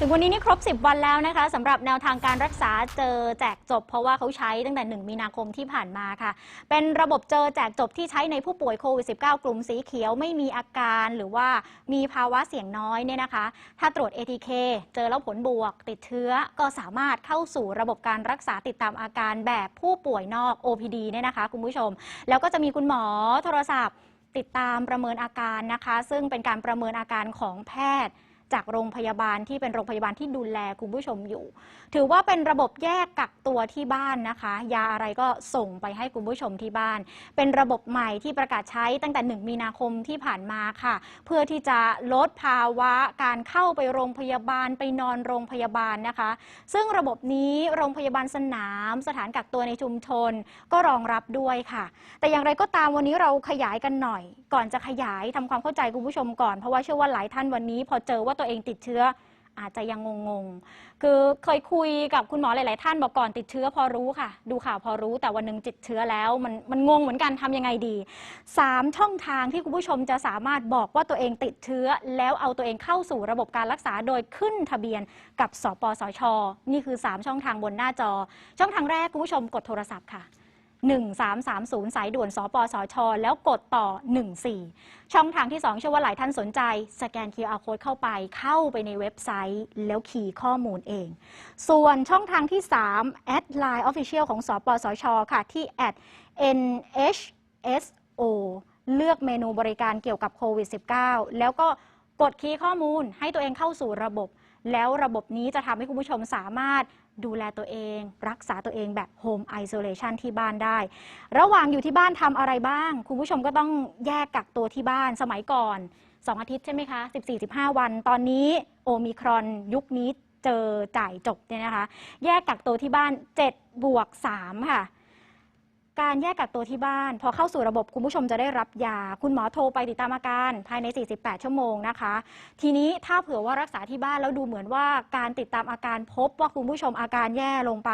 ถึงวันนี้นี่ครบ 10 วันแล้วนะคะสำหรับแนวทางการรักษาเจอแจกจบ เพราะว่าเขาใช้ตั้งแต่ 1 มีนาคมที่ผ่านมาค่ะ เป็นระบบเจอแจกจบที่ใช้ในผู้ป่วยโควิด -19 กลุ่มสีเขียวไม่มีอาการหรือว่ามีภาวะเสี่ยงน้อยเนี่ยนะคะ ถ้าตรวจ ATK เจอแล้วผลบวก ติดเชื้อก็สามารถเข้าสู่ระบบการรักษาติดตามอาการแบบผู้ป่วยนอก OPD เนี่ยนะคะคุณผู้ชม แล้วก็จะมีคุณหมอโทรศัพท์ ติดตามประเมินอาการนะคะ ซึ่งเป็นการประเมินอาการของแพทย์ จากโรงพยาบาลที่เป็นโรงพยาบาลที่ดูแลคุณผู้ชมอยู่ ถือว่าเป็นระบบแยกกักตัวที่บ้านนะคะ ยาอะไรก็ส่งไปให้คุณผู้ชมที่บ้าน เป็นระบบใหม่ที่ประกาศใช้ตั้งแต่ 1 มีนาคมที่ผ่านมาค่ะ เพื่อที่จะลดภาวะการเข้าไปโรงพยาบาลไปนอนโรงพยาบาลนะคะ ซึ่งระบบนี้โรงพยาบาลสนาม สถานกักตัวในชุมชนก็รองรับด้วยค่ะ แต่อย่างไรก็ตามวันนี้เราขยายกันหน่อย ก่อนจะขยายทำความเข้าใจคุณผู้ชมก่อนเพราะว่าเชื่อว่าหลายท่านวันนี้ พอเจอว่าตัวเองติดเชื้ออาจจะยังงงๆ คือเคยคุยกับคุณหมอหลาย ๆ ท่านบอกก่อนติดเชื้อพอรู้ค่ะ ดูข่าวพอรู้แต่วันหนึ่งติดเชื้อแล้วมันมันงงเหมือนกันทำยังไงดี 3 ช่องทางที่คุณผู้ชมจะสามารถบอกว่าตัวเองติดเชื้อ แล้วเอาตัวเองเข้าสู่ระบบการรักษาโดยขึ้นทะเบียนกับสปสช นี่คือ 3 ช่องทางบนหน้าจอ ช่องทางแรกคุณผู้ชมกดโทรศัพท์ค่ะ 1330 สายด่วนสปสช แล้วกดต่อ 14 ช่องทางที่ 2 เชื่อว่าหลายท่านสนใจ สแกน QR Code เข้าไป เข้าไปในเว็บไซต์ แล้วคีย์ข้อมูลเอง ส่วนช่องทางที่3แอดไลน์ Official ของสปสช ค่ะ ที่ nhso เลือกเมนูบริการเกี่ยวกับโควิด -19 แล้วก็กดคีย์ข้อมูลให้ตัวเองเข้าสู่ระบบ แล้วระบบนี้จะทำให้คุณผู้ชมสามารถดูแลตัวเอง รักษาตัวเองแบบ Home Isolation ที่บ้านได้ ระหว่างอยู่ที่บ้านทำอะไรบ้าง คุณผู้ชมก็ต้องแยกกักตัวที่บ้านสมัยก่อน 2 อาทิตย์ใช่ไหมคะ 14-15 วัน ตอนนี้โอมิครอนยุคนี้เจอจ่ายจบเนี่ยนะคะ แยกกักตัวที่บ้าน7บวก3ค่ะ การแยกกักตัวที่บ้าน พอเข้าสู่ระบบคุณผู้ชมจะได้รับยา คุณหมอโทรไปติดตามอาการภายใน 48 ชั่วโมงนะคะ ทีนี้ถ้าเผื่อว่ารักษาที่บ้านแล้วดูเหมือนว่าการติดตามอาการพบว่าคุณผู้ชมอาการแย่ลงไป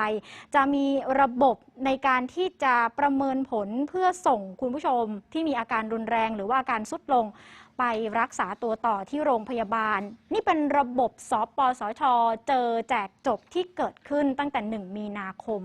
จะมีระบบในการที่จะประเมินผลเพื่อส่งคุณผู้ชมที่มีอาการรุนแรง หรือว่าอาการสุดลงไปรักษาตัวต่อที่โรงพยาบาล นี่เป็นระบบสปสชเจอแจกจบที่เกิดขึ้นตั้งแต่ 1 มีนาคม